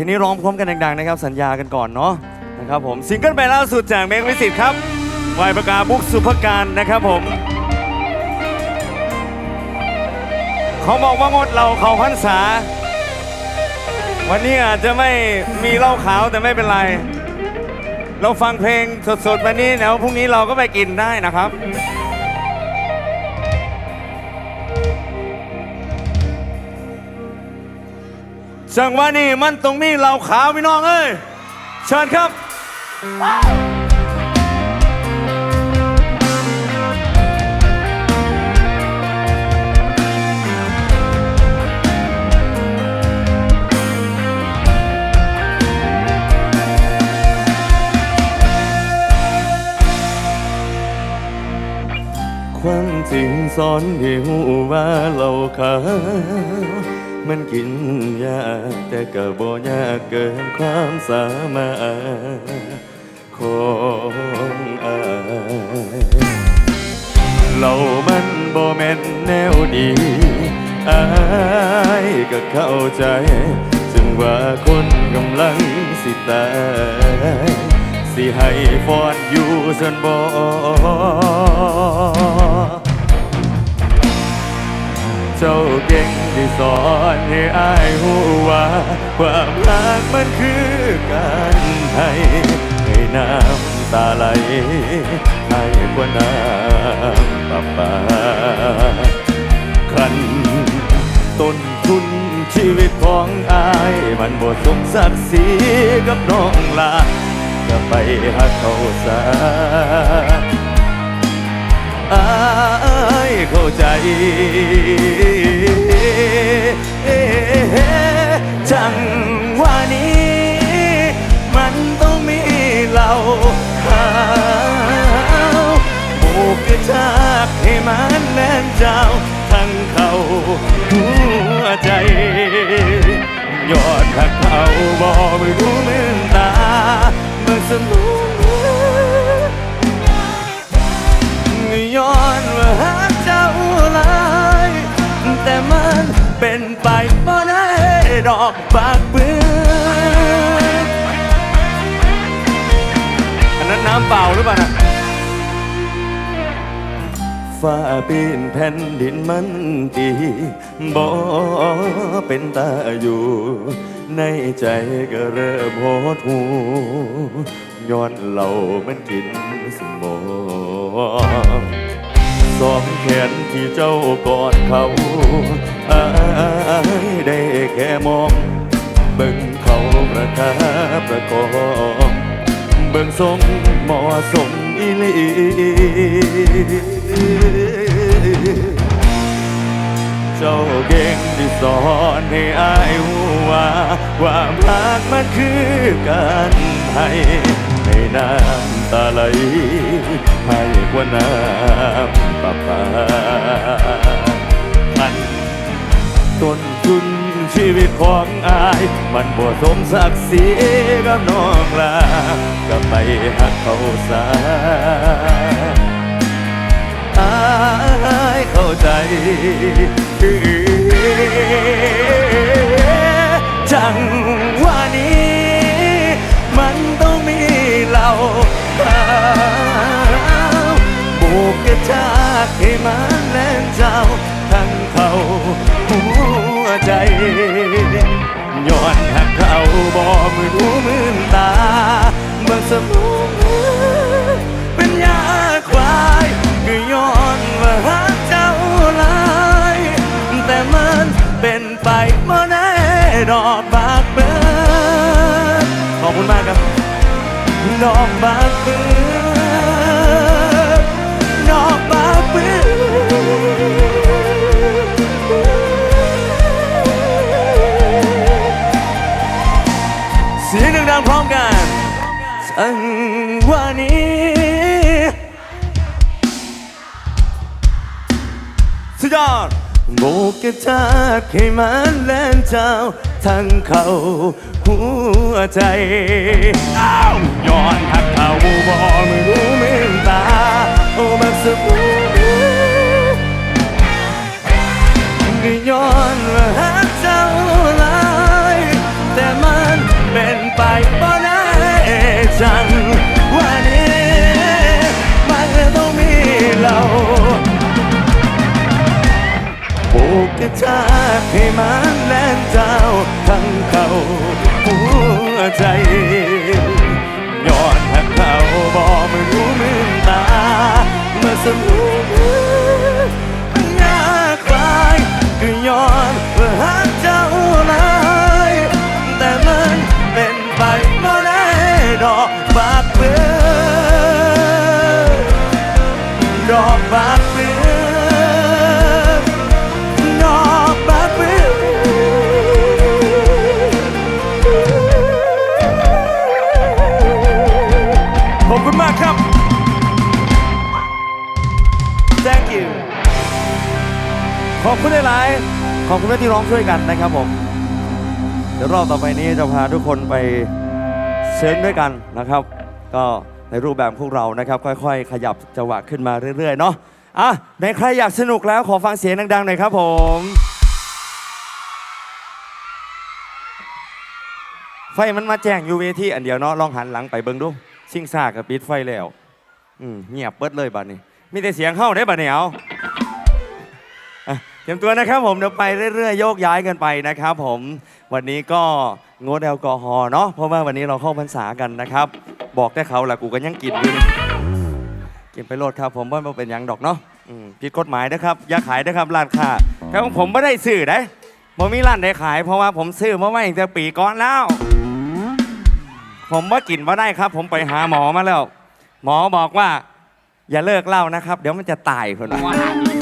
ลงนี้ร้องพร้อมกันดังๆนะครับ สัญญากันก่อนเนาะนะครับผมซิงเกิลใหม่ล่าสุดจากเมฆวิสิตครับวายประกาบุ๊กสุภการนะครับผม เขาบอกว่างดเราเขาพันษา วันนี้อาจจะไม่มีเหล้าขาวแต่ไม่เป็นไร เราฟังเพลงสดๆวันนี้แล้วพรุ่งนี้เราก็ไปกินได้นะครับ จังหวะนี้มันตรงมีเหล้าขาวพี่น้องเอ้ย เชิญครับ ความจริงสอนให้หูว่าเราขาว มันกินยากแต่ก็บ่ยากเกินความสามารถของอายเรามันบ่แม่นแนวดีอายก็เข้าใจ จึงว่าคนกำลังสิตายสิให้ฟอนอยู่สันบ่ เจ้าเก่งที่สอนให้อายหูว่าความรักมันคือการให้ให้น้ำตาไหลให้กว่าน้ำประปาคันต้นทุนชีวิตของอายมันบ่สมศักดิ์ศรีกับน้องลาก็ไปหักเขาซะอา ยเข้าใจจังว่านี้ มันต้องมีเราขาวโบกกระชากให้มันแน่นเจ้า ทั้งเขาหัวใจยอดหักเขาบอกไม่รู้มืนตาเมื่อสม เป็นไปบ่ได้ดอกปากเปื้อนอันนั้นน้ำเปล่าหรือเปล่านะฟ้าปีนแผ่นดินมันตีบ่เป็นตาอยู่ ในใจก็เริ่มโหดหูย้อนเรามันกินสมอง สองแขนที่เจ้ากอดเขาอายได้แค่มอง เบิ่งเขาประคาประคองเบิ่งทรงเหมาะสมอีลีเจ้าเก่งที่สอนให้อายรู้ว่าความรักมันคือการให้ให้น้ำตาไหลให้กว่าน้ำ ปะปามันต้นทุนชีวิตของอาย มันบ่สมศักดิ์ศรีกับน้องลาก็ไปหักเขาซะอายเข้าใจจังว่านี้ มันต้องมีเราา กกระชากให้มันแรงเจ้าทั้งเขาหัวใจย้อนหักเขาบ่มือหูมืนตาเมื่อสมอง กกระชากให้มันแล่นเจ้าทั้งเขาหัวใจอ้าวย้อนหักเขาบอไม่รู้มือตาโอ้แบบสบู่ก็ย้อนว่า 你们 ขอบคุณที่ร้องช่วยกันนะครับผมเดี๋ยวรอบต่อไปนี้จะพาทุกคนไปเซิร์งด้วยกันนะครับ ก็ในรูปแบบพวกเรานะครับ ค่อยๆ ขยับจังหวะขึ้นมาเรื่อยๆเนาะอะในใครอยากสนุกแล้วขอฟังเสียงดังๆหน่อยครับผมไฟมันมาแจ้งอยู่เวทีอันเดียวเนาะลองหันหลังไปเบิ่งดูชิงซากกับปิดไฟแล้วอืมเงียบเปิดเลยบัดนี้มีแต่เสียงเข้าได้บัดนี้เอา เตรียมตัวนะครับผมเดี๋ยวไปเรื่อยๆโยกย้ายกันไปนะครับผมวันนี้ก็งดแอลกอฮอล์เนาะเพราะว่าวันนี้เราเข้าพรรษากันนะครับ บอกได้เขาแหละกูก็ยังกินอยู่นกินไปโลดครับผมว่ามันเป็นหยังดอกเนาะอืมผิดกฎหมายนะครับอย่าขายนะครับร้านค้าแต่ของผมไม่ได้ซื้อได้ผมมีร้านได้ขาย เพราะว่าผมซื้อมาไว้ตั้งแต่ปีก่อนแล้ว ผมว่ากินว่าได้ครับ ผมไปหาหมอมาแล้ว หมอบอกว่า อย่าเลิกเหล้านะครับ เดี๋ยวมันจะตายคนว่า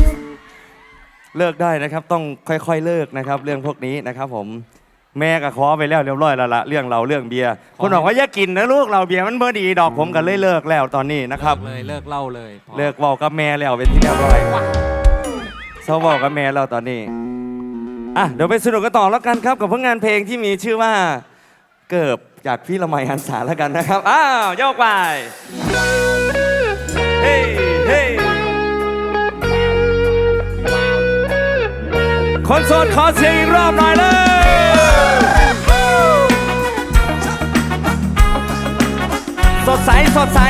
เลิกได้นะครับ ต้องค่อยๆเลิกนะครับ เรื่องพวกนี้นะครับผมแม่ก็ขอไปแล้วเรียบร้อยแล้วละเรื่องเราเรื่องเบียร์คนบอกว่าอย่ากินนะลูกเราเบียร์มันเบอดีดอกผมก็เลยเลิกแล้วตอนนี้นะครับ เลยเลิกเล่าเลยพอเลิกบอกกับแม่แล้วเป็นที่เรียบร้อยเศร้าบอกกับแม่แล้วตอนนี้อะเดี๋ยวไปสนุกกันต่อแล้วกันครับ กับผลงานเพลงที่มีชื่อว่าเกิบจากพี่ละไมหันษาแล้วกันนะครับอ้าวโยกไป คนโสดขอเสียงอีกรอบหน่อยเลยสดใส สดใส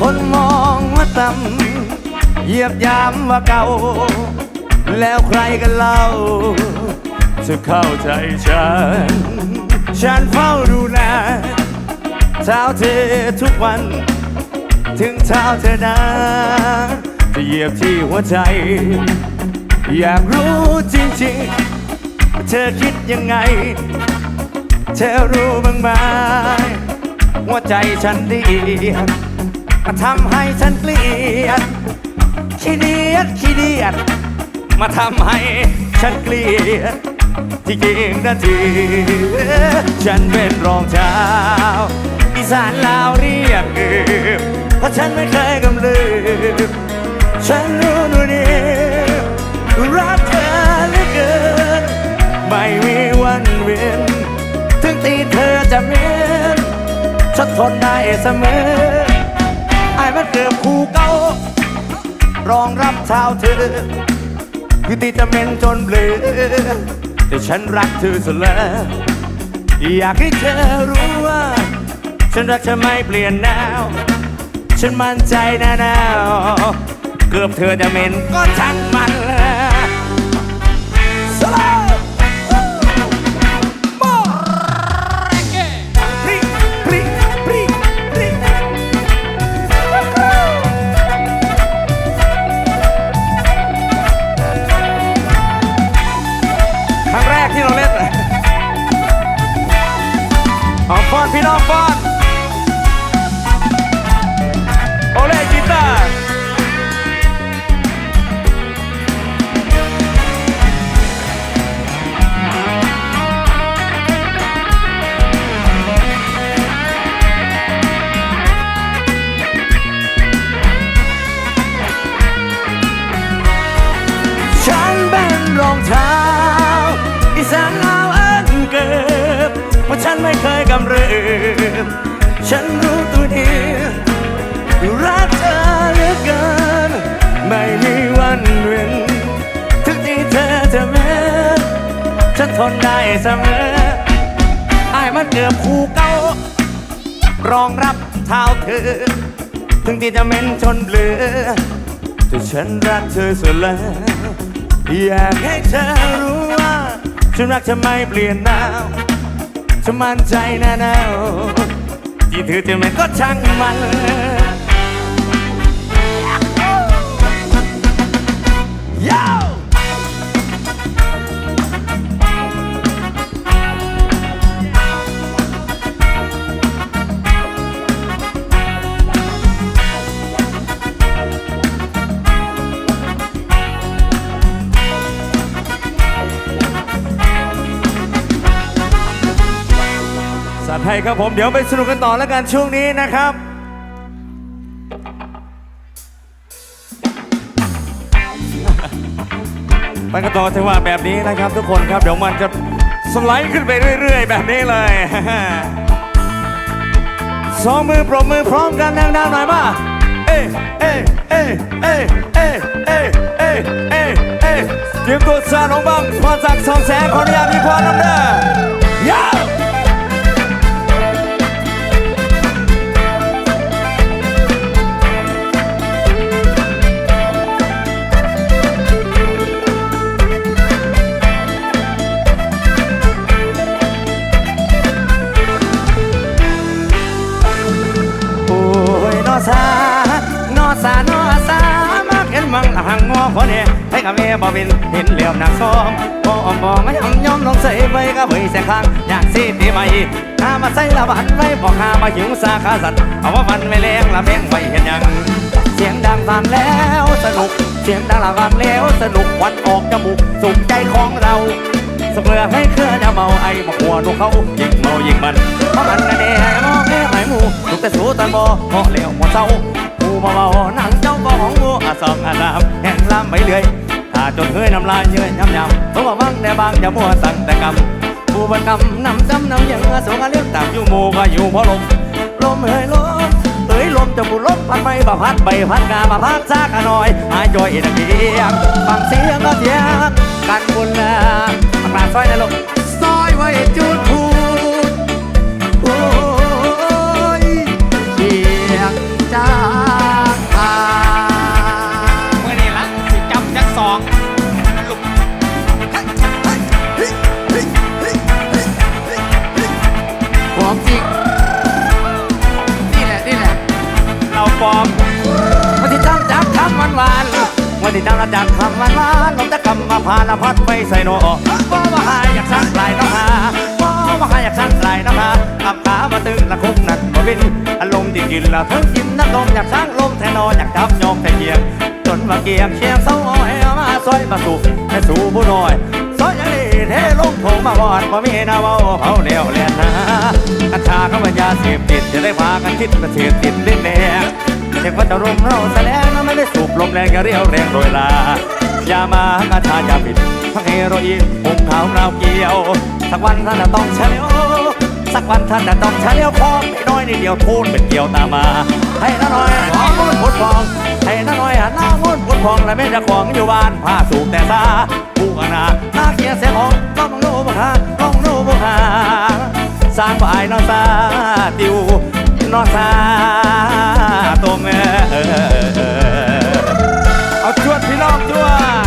คนมองว่าต่ำเหยียบยามว่าเก่า แล้วใครกันเล่า จะเข้าใจฉัน ฉันเฝ้าดูแลเท้าเธอทุกวัน ถึงเท้าเธอนะจะเหยียบที่หัวใจ อยากรู้จริงๆ เธอคิดยังไง เธอรู้บ้างไหมว่าใจฉันดีมาทำให้ฉันเกลียดขี้เดียดขี้เดียดมาทำให้ฉันเกลียด ที่จริงนาทีฉันเป็นรองเท้าอีสานลาวเรียกเอือเพราะฉันไม่เคยกำลืมฉันรู้ดูดีรักเธอเหลือเกินไม่มีวันเวียนถึงตีเธอจะเมนฉันทนได้เสมอไอ้มันเกือบคู่เก่ารองรับเท้าเธอคือตีจะเม็นจนเบลอ แต่ฉันรักเธอเสแล้วอยากให้เธอรู้ว่า ฉันรักเธอไม่เปลี่ยนแนว ฉันมั่นใจแน่แน่เกือบเธอจะเหม็นก็ช่างมันแหลย ม ฉันรู้ตัวดีรักเธอเหลือเกิน ไม่มีวันเว้นทุกที่เธอจะเม้ฉันทนได้เสมอไอ้มันเกือบคู่เก่ารองรับเท้าเธอ ถึงที่จะเม้นชนเหลือแต่ฉันรักเธอสุดแล้ว อยากให้เธอรู้ว่า ฉันรักเธอไม่เปลี่ยนนาว ฉันมั่นใจแน่แน่ๆที่เธอจะไม่ก็ช่างมัน ครับผมเดี๋ยวไปสนุกกันต่อแล้วกันช่วงนี้นะครับไปกันต่อจังหวะแบบนี้นะครับ ทุกคนครับเดี๋ยวมันจะสไลด์ขึ้นไปเรื่อย ๆ แบบนี้เลยสองมือปรบมือพร้อมกันดังๆหน่อยมาเอ้เอ้เอ้เอ้เอ้เอ้เอ้เอ้เอ้เตรียมตัวสาดลงบ้างพรจากสองแสงขออนุญาตมีพรนำเด้อยาว กับเมียบ่เป็นเห็นเหลี่ยมหนักซ้อมบ่อมบ่ไม่ยอมยอมลงใส่ไปก็เผยแสข้างอยากสิตีใหม่ถ้ามาใส่ละบันไว้บอกหามาหิวสาขาสัตว์เอาว่ามันไม่แรงละแม่งไม่เห็นยัง เสียงดังฟังแล้วสนุก เสียงดังละฟังแล้วสนุกควันออกจมูกสุขใจของเราสเปลือให้เครือจะเมาไอ้มาหัวนุเขายิ่งเมายิ่งมันเพราะมันนั่นเองมองแค่ไหมมูลูกแต่สูตอนบ่เพราะเหลวหัวเศร้าผู้มาเมาหนังเจ้าก็ของงูอาสองอาลามแห่งลามไปเรื่อย จนเฮยน้ำลายเยื่อยำยำตัวบังแต่บางจะมัวสั่งแต่กำผู้บันกำนำจำนำยังสูงอาเลี้ยงตามอยู่หมู่ก็อยู่เพราะลมลมเฮ้ยลมเอ้ยลมจะบุลมพัดไปบะพัดไปพัดกาบะพัดซากะหน่อยหายจอยเอ็นเพียงฟังเสียงก็เสียงกันบุญละปากซอยนะลูกซอยไว้จุดพู เราปลอมวันที่จำจากคำหวานหวานๆวันที่จำจากคำหวานหวานๆลมจะกำมาพาละพัดไปใส่โนว่าว่าหายอยากสั่งลายน้องหาว่าว่าหายอยากสั่งลายน้องหาขับขามาตึงละคุกหนักบ่บินอารมณ์ที่กินละทั้งกินน้ำลมอยากสร้างลมแทนนออยากจับยองแต่เกียงจนมาเกียงเชียงเศร้าอ้อยมาซอยมาสู่ให้สู่ผู้น้อยซอยอย่างนี้เทลงทงมาบอดบ่มีนาเว้าเผาเลี้ยวเลียนนะกัญชาเข้ามายาเสพติดจะได้พากันคิดประเสพติดเลิ้นแดง เด็กว่าจะรุมเราแสลงนะไม่ได้สูบลมแรงอย่าเรียวแรงโดยลาอย่ามากัญชายาผิดทั้งเฮโรอีนผงขาวเราเกี่ยว สักวันท่านจะต้องเฉลียวสักวันท่านจะต้องเฉลียวคอไม่น้อยนิดเดียวทูนเป็นเกี่ยวตามมา ให้น้าน้อยหอมมุนพุดฟอง ให้น้าน้อยหันหน้ามุนพุดฟองและแม่จะของอยู่บ้านผ้าสูบแต่ซาผู้อนาหน้าเกียร์เสียของลองดูบุคาลองดูบุคาสร้างฝ่ายนอนซาติวนอนซา ตรงเออเอาจวดพี่น้องจวด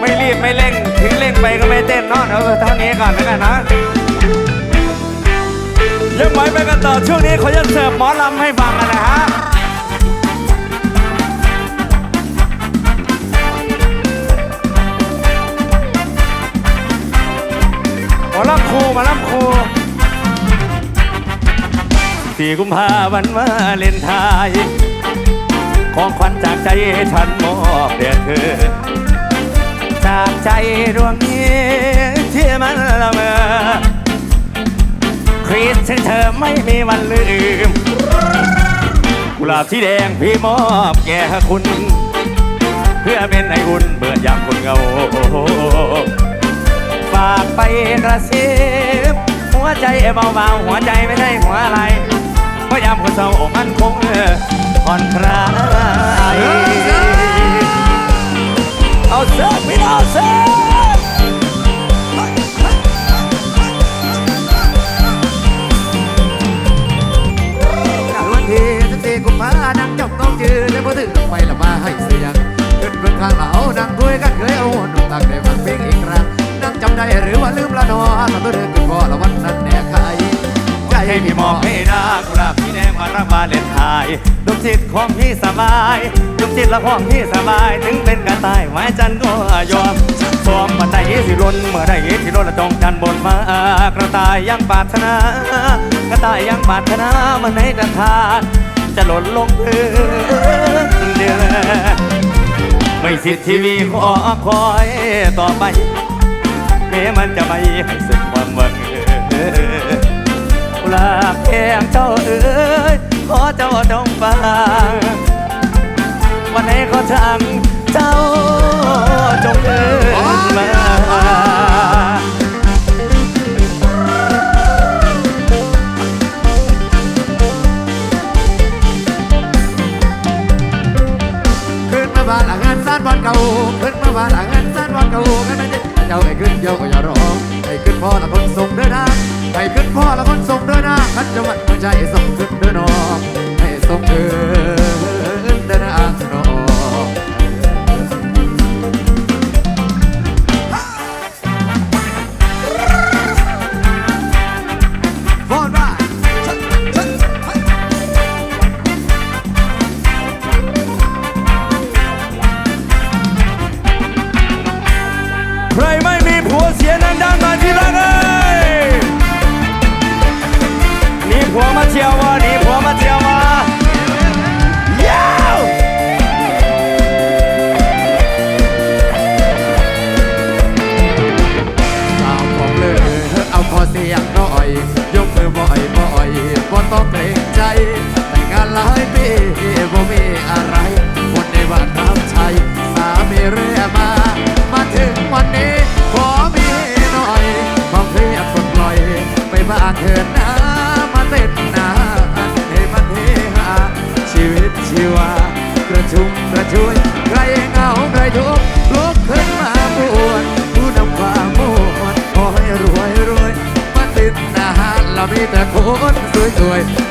ไม่รีบไม่เร่งถึงเร่งไปก็ไม่เต้นเนาะเดี๋ยวเท่านี้ก่อนแล้วกันนะยังไหวไปกันต่อช่วงนี้เขาจะเสิร์ฟหมอลำให้ฟังกันนะฮะ อลำครูมอลำครูสี่กุมภาวันวาเลนไทน์ของขวัญจากใจฉันมอบแด่เธอ จากใจดวงนี้ที่มันละเมอครีดถึงเธอไม่มีวันลืม กุหลาบสีแดงพี่มอบแก่คุณ เพื่อเป็นไออุ่นเบื่อยามคนเงา ฝากไปกระซิบหัวใจเบาๆหัวใจไม่ใช่หัวอะไรพยายามคนเศร้าอกมันคงผ่อนคลายเอาเสื้อพี่น้องเสื้อฟ้านังจบต้องจืดแล้พอถึงไปละมาให้เสียงเดินเบื้องข้างเหล่านังด้วยกันเคยเอาหัวหนุ่มตักเด ได้หรือว่าลืมละนอตอนตัวเดินขึ้นคอละวันนั้นแน่ใครใจให้พี่มองให้นากุหลาบพี่แดงมารับมาเล่นทายดูงจิตของพี่สบายดูงจิตละของพี่สบาย ถึงเป็นกระต่ายไม้จันก็ยอมสอมปัจจัยที่ล้นเมื่อได้ที่ล้นละจองจันบนมากระต่ายยังปาถนากระต่ายยังปาถนามันให้ดันทานจะหล่นลงพื้นเดือไม่สิทธิ์ที่มีขอคอยต่อไป ม้มันจะไม่ให้สุดความเวังกุลาบแก้มเจ้าเอ๋ยขอเจ้าจงฟังวันไหนขอทางเจ้าีแต่คนสวยๆ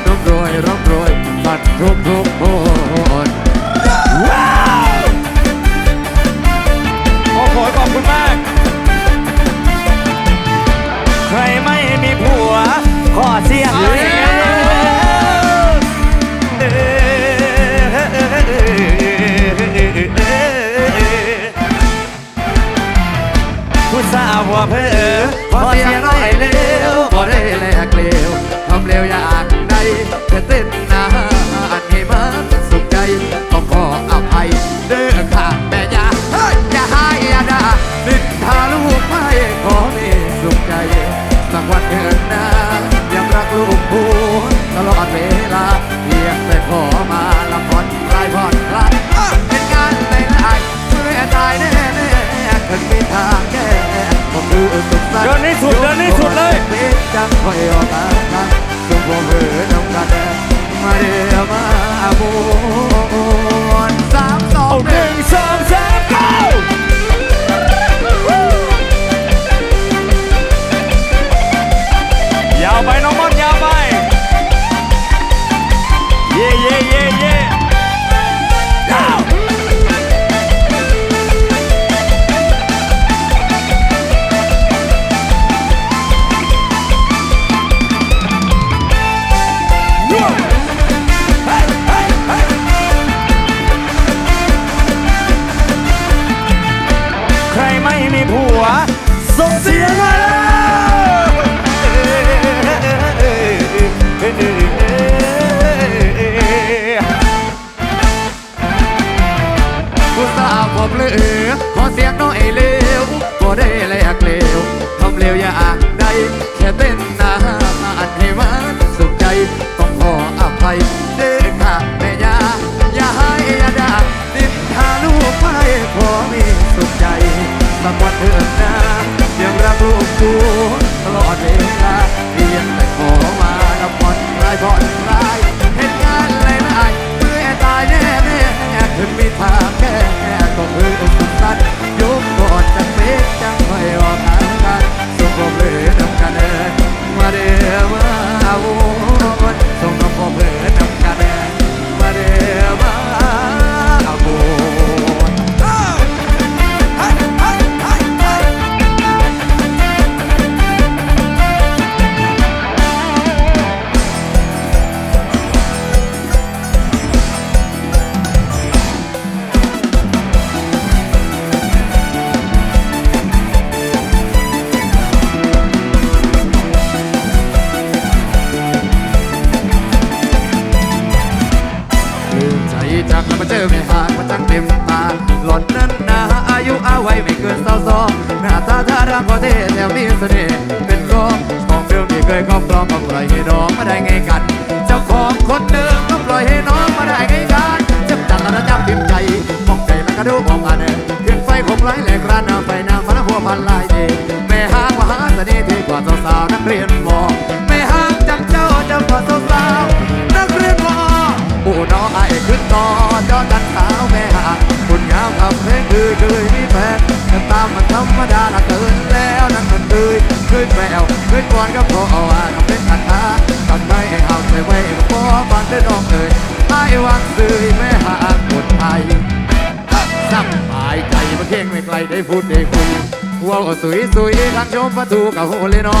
คนเดิมก็ปล่อยให้น้องมาได้ไงกันเจ็บจังแล้วจับทิมใจมองใจแล้วก็ดูมองอันเพียงไฟคงไร้แหลกรานน้ำไฟน้ำมันหัวพันลายเดแม่ห้างมหาเสน่ห์ที่กว่าสาวๆนักเรียนมอแม่ห้างจังเจ้าจำกว่าสาวๆนักเรียนมอโอ้น้องไอ้ขึ้นต่อจอจันขาวแม่หางคุณงามคำเพลงคือเคยมีแฟนแต่ตามมันธรรมดาละเกินแล้วนั่นมันเคย เคยแปวเคยก่อนก็พอว่าทำเป็นขันหาตัดไม่ให้เอาใส่ไว้ก็พอฟังได้น้องเอ่ยไอ้วางซื้อแม่หางคนไทยสับหายใจมาเข่งไม่ไกลได้พูดได้คุยว้าวสวยสวยทางชมประตูกับโหเลนอ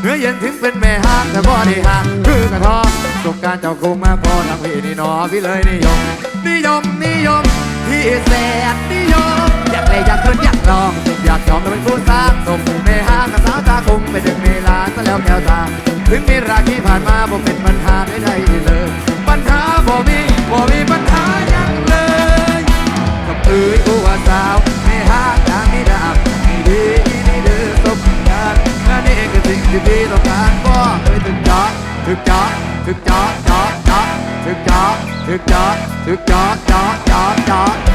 เนื้อเย็นถึงเป็นแม่ห้างแต่บ่ได้ห่างคือกระทอสบการเจ้าคงมาพอทางพี่นี่นอพี่เลยนิยม นิยมนิยมพี่แสนนิยม อยากเลยอยากเกินอยากลองอยากยอมแล้วเป็นผู้ งเวลาซะแล้วแก้วตา ถึงมีราที่ผ่านมาบ่เป็นปัญหาใดๆเลย ปัญหาบ่มีบ่มีปัญหายังเลยกับเอ้ยกูว่าสาวไม่หาทางไม่ดับนี่ดีนี่เดือสบการณ์นั่นเองคือสิ่งที่พี่ต้องการก็เอ้ยถึงจอถึงจอถึงจอจอจอถึงจอถึงจอถึงจอจอจอจอจั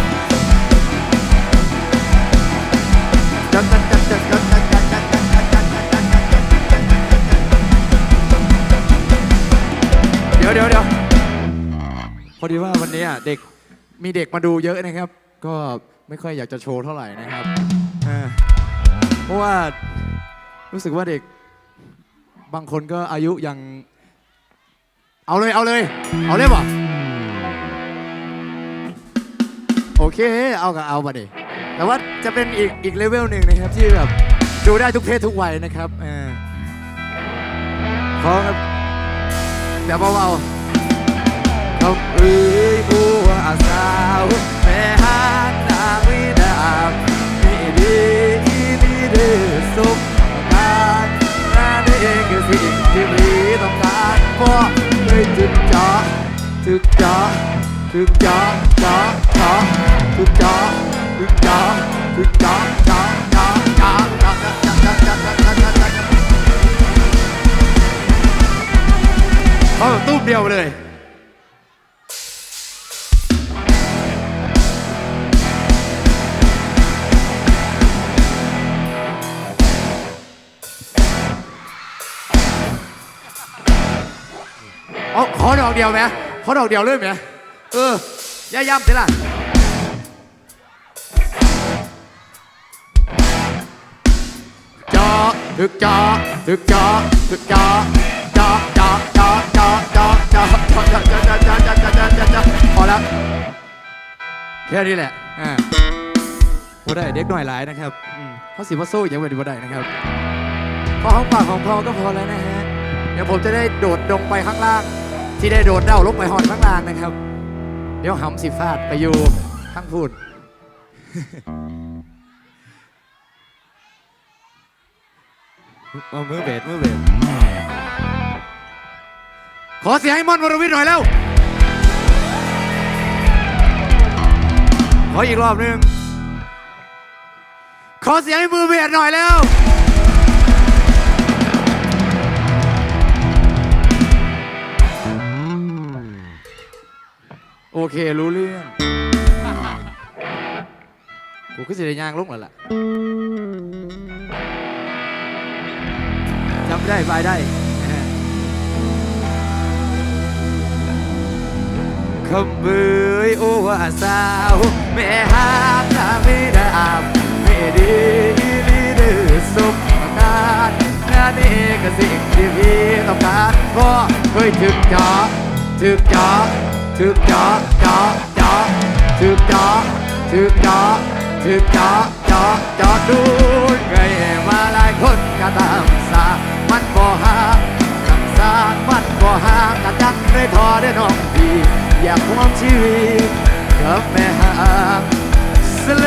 อดีว่าวันนี้อะเด็กมีเด็กมาดูเยอะนะครับ ก็ไม่ค่อยอยากจะโชว์เท่าไหร่นะครับเออเพราะว่ารู้สึกว่าเด็กบางคนก็อายุยัง เอาเลยเอาเลย เอาเลยบ่โอเค เอากับเอามาดิแต่ว่าจะเป็นอีกอีกเลเวลหนึ่งนะครับ ที่แบบดูได้ทุกเพศทุกวัยนะครับเออขอครับแบบเบาๆ คำเอ้ยกูว่าสาวแม่หานนางวิดาบนี่ดีนี่เดือสมการนั่นเองคือสิ่งที่มีต้องการเพราะเคยถึกจอถึกจอถึกจอจอจอถึกจอถึกจอถึกจอจอจอจอจอจอจอจอจอจอจอจอจอเขาตู้มเดียวเลย เอาขอดอกเดียวไหมขอดอกเดียวเลยไหมเออย่าย่ำสิล่ะจอถึกจอถึกจอถึกจอจอจอจอจอจอจอจอจอจอจอจอจอจอจอจอจอพอแล้วแค่นี้แหละอ่าบ่ได้เด็กหน่อยหลายนะครับอืมเขาสิว่าสู้ยังไม่ได้บ่ได้นะครับพอหอมปากหอมคอก็พอแล้วนะฮะเดี๋ยวผมจะได้โดดลงไปข้างล่าง ที่ได้โดดเด้าลงไปหอนข้างล่างนะครับ เดี๋ยวหำสิฟาดไปอยู่ข้างพูดเอามือเบสมือเบสขอเสียงให้มอนวรวิทย์หน่อยแล้ว ขออีกรอบหนึงขอเสียงให้มือเบียดหน่อยแล้ว โอเครู้เรื่อง กูก็จะได้ย่างลงแล้วล่ะจำได้ไปได้ คำเบยโอว่าสาว แม่หามถ้าไม่ได้อาบไม่ดีลีเดือสมการงานนี้ก็สิ่งที่พี่ต้องการพราะเคยถึกจอถึกจอ ถึกจ้าจ้าจ้าถึกจ้าถึกจ้าถึกจ้าจ้าจ้าดูไงมาหลายคนก็ตามสามันบ่หากักษามันบ่หากระจักได้ทอได้น้องดีอยากห่วงชีวิตก็ไม่หาเสเล